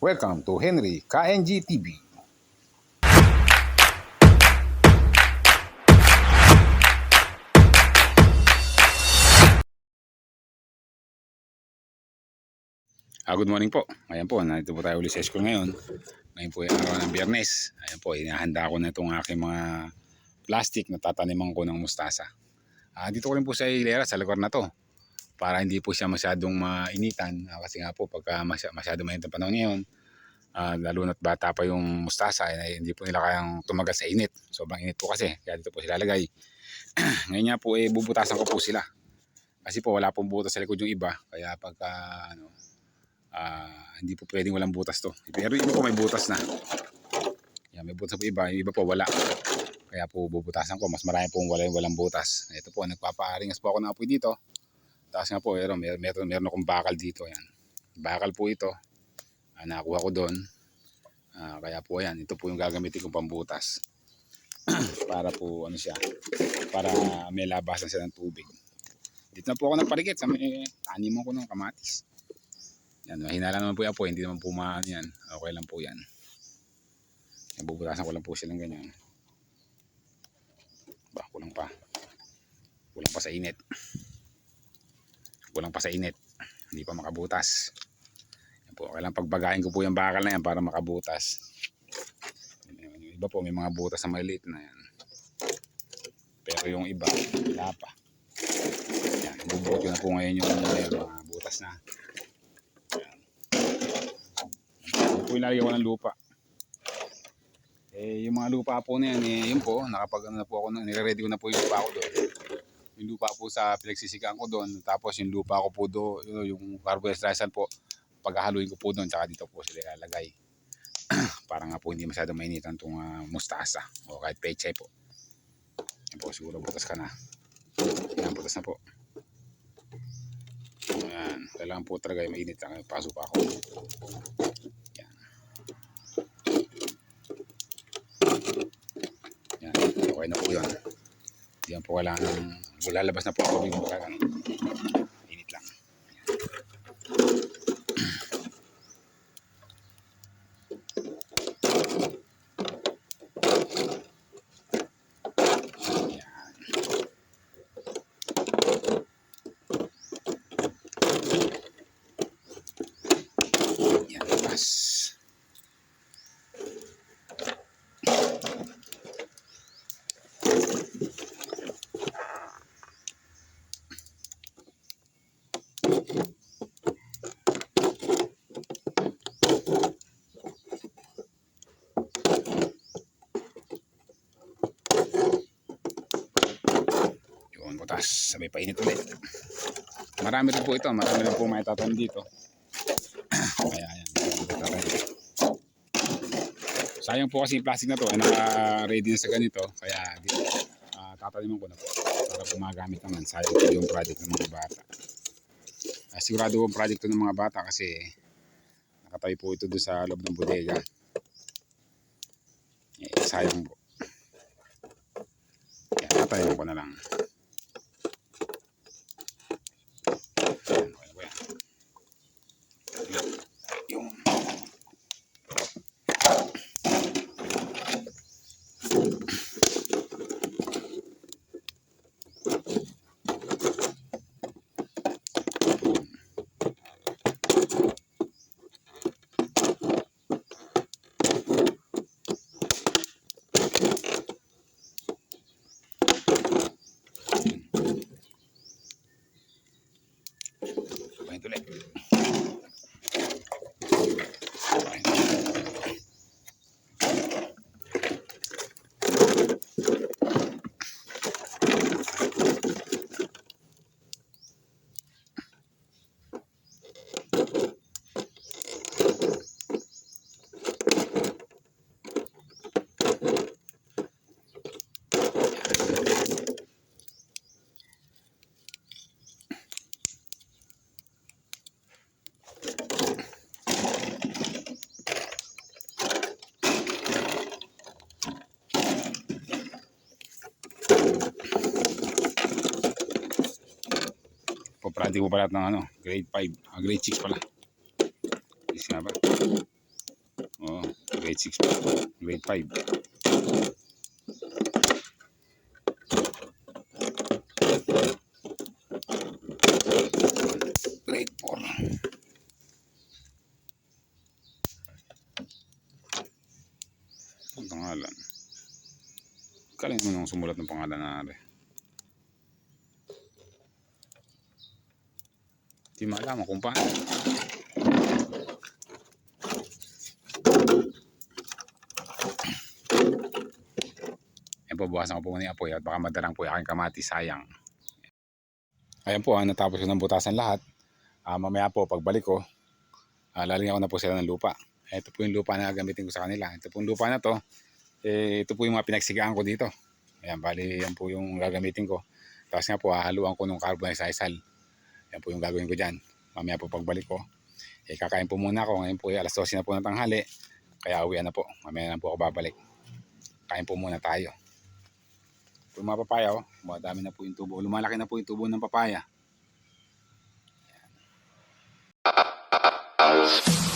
Welcome to Henry KNG TV. Ah, good morning po. Ayan po, nandito po tayo ulit sa school ngayon. Ngayon po ay araw ng biyernes. Ayan po, inahanda ko na itong aking mga plastic na tataniman ko ng mustasa. Ah, dito ko rin po sa hilera sa lugar na to para hindi po siya masyadong mainitan Ah, kasi nga po pagka masy- masyado mainit ang panahon ngayon ah, lalo na't bata pa yung mustasa eh, hindi po nila kayang tumagal sa init. Sobrang init po kasi kaya dito po sila lagay ngayon nga po eh bubutasan ko po sila. Kasi po wala pong butas sa likod yung iba kaya pagka ano ah, hindi po pwedeng walang butas to. Pero yung iba po may butas na. Yan, may butas po iba yung iba po wala. Kaya po bubutasan ko mas marami pong wala walang butas. Ito po nagpapaaringas po ako ng apoy dito Taas nga po, meron, meron, meron, akong bakal dito. Yan. Bakal po ito. Ah, nakuha ko doon. Ah, kaya po yan, ito po yung gagamitin kong pambutas. para po ano siya, para may labasan siya ng tubig. Dito na po ako nagparikit sa may animon ko ng kamatis. Yan, hinala naman po yan po, hindi naman po maano yan. Okay lang po yan. Yan, bubutasan ko lang po silang ganyan. Ba, kulang pa. Kulang pa sa init kulang pa sa hindi pa makabutas. Yan po, kailangan pagbagain ko po yung bakal na yan para makabutas. Yung iba po may mga butas na maliit na yan. Pero yung iba wala pa. Yan, bubuot na po ngayon yung may mga butas na. Yan. Yan po ilalagay ko ng lupa. Eh yung mga lupa po na yan eh, yun po nakapag ano na po ako nire-ready ko na po yung lupa ko doon yung lupa po sa pinagsisikaan ko doon. Tapos yung lupa ko po doon, yung carbohydrate po, paghahaluin ko po doon, tsaka dito po sila ilalagay. Para nga po hindi masyadong mainitan itong ah, mustasa o kahit pechay po. Yan po, siguro butas ka na. Yan, butas na po. Ayan, kailangan po talaga yung mainit lang. Paso pa ako. Yan. Yan, okay na po yun. Diyan po kailangan lalabas na po yung kailangan init lang. Yan. Yan, labas. Butas. Sabay painit ulit. Marami rin po ito. Marami rin po may tatanim dito. Kaya yan. tatanim. Sayang po kasi yung plastic na to. Ay naka-ready na sa ganito. Kaya uh, tataniman ko na po. Para po magamit naman. Sayang po yung project ng mga bata. Uh, sigurado po project to ng mga bata kasi nakatayo po ito doon sa loob ng bodega. Eh, sayang po. Kaya tataniman ko na lang. Bye. Paprati ko pa lahat ng ano, grade 5, ah, grade 6 pala. Is nga ba? grade 6 po. Grade 5. Grade 4. Ang pangalan. Kaling mo nung sumulat ng pangalan na ari. Di malaman kung paano. Ayan po, bukasan ko po muna yung apoy at baka madalang po yung aking kamati, sayang. Ayan po, ah, natapos ko ng butasan lahat. Ah, mamaya po, pagbalik ko, ah, lalagyan ko na po sila ng lupa. Ito po yung lupa na gagamitin ko sa kanila. Ito po yung lupa na to, eh, ito po yung mga pinagsigaan ko dito. Ayan, bali, yan po yung gagamitin ko. Tapos nga po, hahaluan ko ng carbon isal. Yan po yung gagawin ko dyan. Mamaya po pagbalik ko. Eh, kakain po muna ako. Ngayon po, eh, alas 12 na po ng tanghali. Kaya uwi na po. Mamaya na po ako babalik. Kain po muna tayo. Yung mga papaya, oh. Madami na po yung tubo. Lumalaki na po yung tubo ng papaya. Ayan.